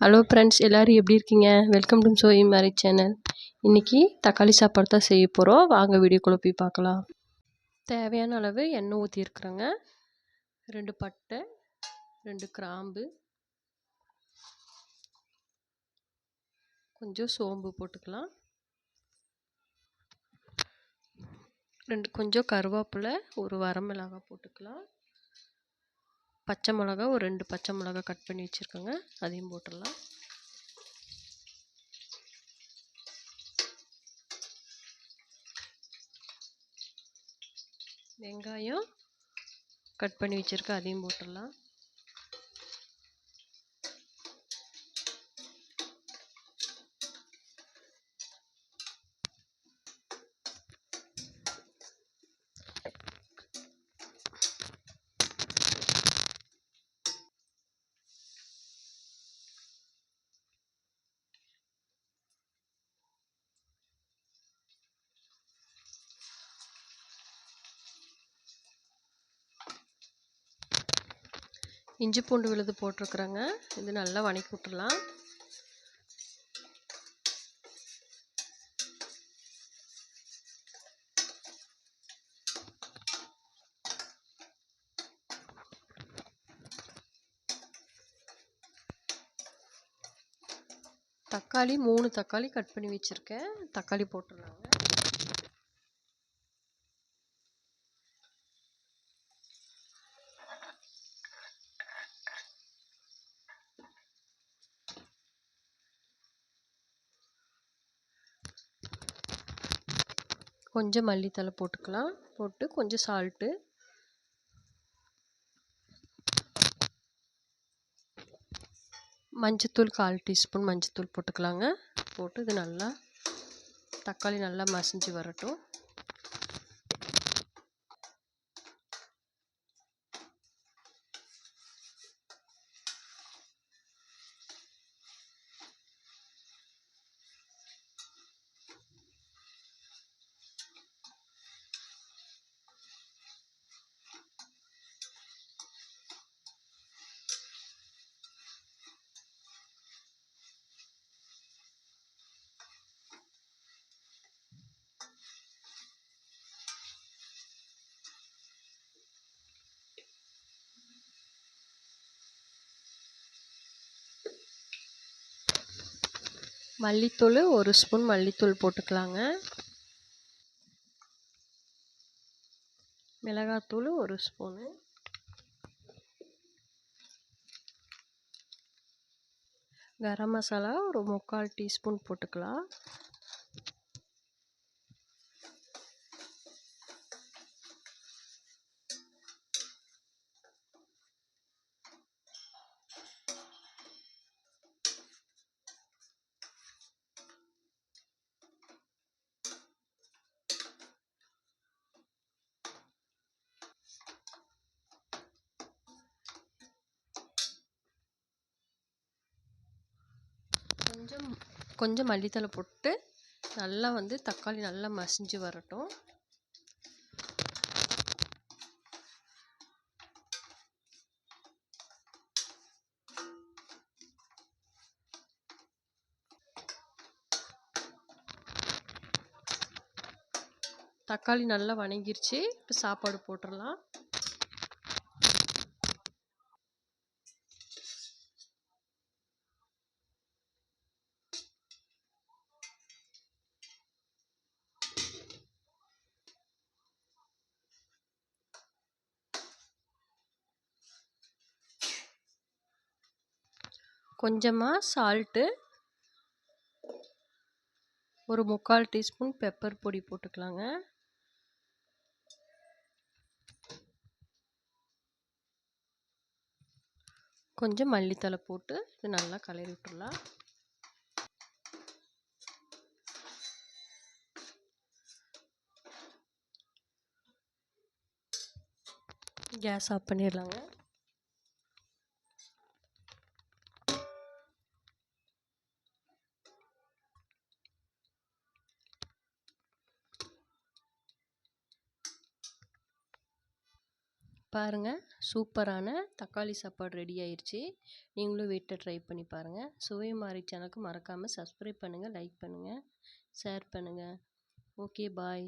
Hello friends எல்லோரும் எப்படி இருக்கீங்க? வெல்கம் டு சோயி மேரேஜ் சேனல் இன்றைக்கி தக்காளி சாப்பாடு தான் செய்ய போகிறோம் வாங்க வீடியோக்குள்ளே போய் பார்க்கலாம். தேவையான அளவு எண்ணெய் ஊற்றிருக்குறேங்க ரெண்டு பட்டை ரெண்டு கிராம்பு கொஞ்சம் சோம்பு போட்டுக்கலாம். ரெண்டு கொஞ்சம் கருவேப்பிலை ஒரு வரமிளகாய் போட்டுக்கலாம். பச்சை மிளகா ஒரு ரெண்டு பச்சை மிளகா கட் பண்ணி வச்சுருக்கோங்க. அதையும் போட்டுடலாம். வெங்காயம் கட் பண்ணி வச்சுருக்கேன். அதையும் போட்டுடலாம். இஞ்சி பூண்டு விழுது போட்டிருக்குறேங்க. இது நல்லா வணக்கி விட்டுறலாம் தக்காளி மூணு தக்காளி கட் பண்ணி வச்சுருக்கேன். தக்காளி போட்டுடலாங்க. கொஞ்சம் மல்லித்தலை போட்டுக்கலாம். போட்டு கொஞ்சம் சால்ட்டு மஞ்சத்தூள் கால் டீஸ்பூன் மஞ்சத்தூள் போட்டுக்கலாங்க. போட்டு இது நல்லா தக்காளி நல்லா மசிஞ்சு வரட்டும். மல்லித்தூள் ஒரு ஸ்பூன் மல்லித்தூள் போட்டுக்கலாங்க. மிளகாத்தூள் ஒரு ஸ்பூனு. கரம் மசாலா ஒரு முக்கால் டீஸ்பூன் போட்டுக்கலாம். கொஞ்சம் கொஞ்சம் மல்லித்தலை போட்டு நல்லா வந்து தக்காளி நல்லா மசிஞ்சு வரட்டும். தக்காளி நல்லா வணங்கிருச்சு. இப்போ சாப்பாடு போட்டுடலாம். கொஞ்சமாக சால்ட்டு ஒரு முக்கால் டீஸ்பூன் பெப்பர் பொடி போட்டுக்கலாங்க. கொஞ்சம் மல்லித்தலை போட்டு இது நல்லா கலரி விட்டுடலாம் கேஸ் ஆஃப் பண்ணிடலாங்க. பாருங்கள் சூப்பரான தக்காளி சாப்பாடு ரெடி ஆயிடுச்சு நீங்களும் வீட்டில் ட்ரை பண்ணி பாருங்கள் சுவை மாறி சேனலுக்கு மறக்காமல் சப்ஸ்கிரைப் பண்ணுங்கள் லைக் பண்ணுங்கள் ஷேர் பண்ணுங்கள் ஓகே பாய்.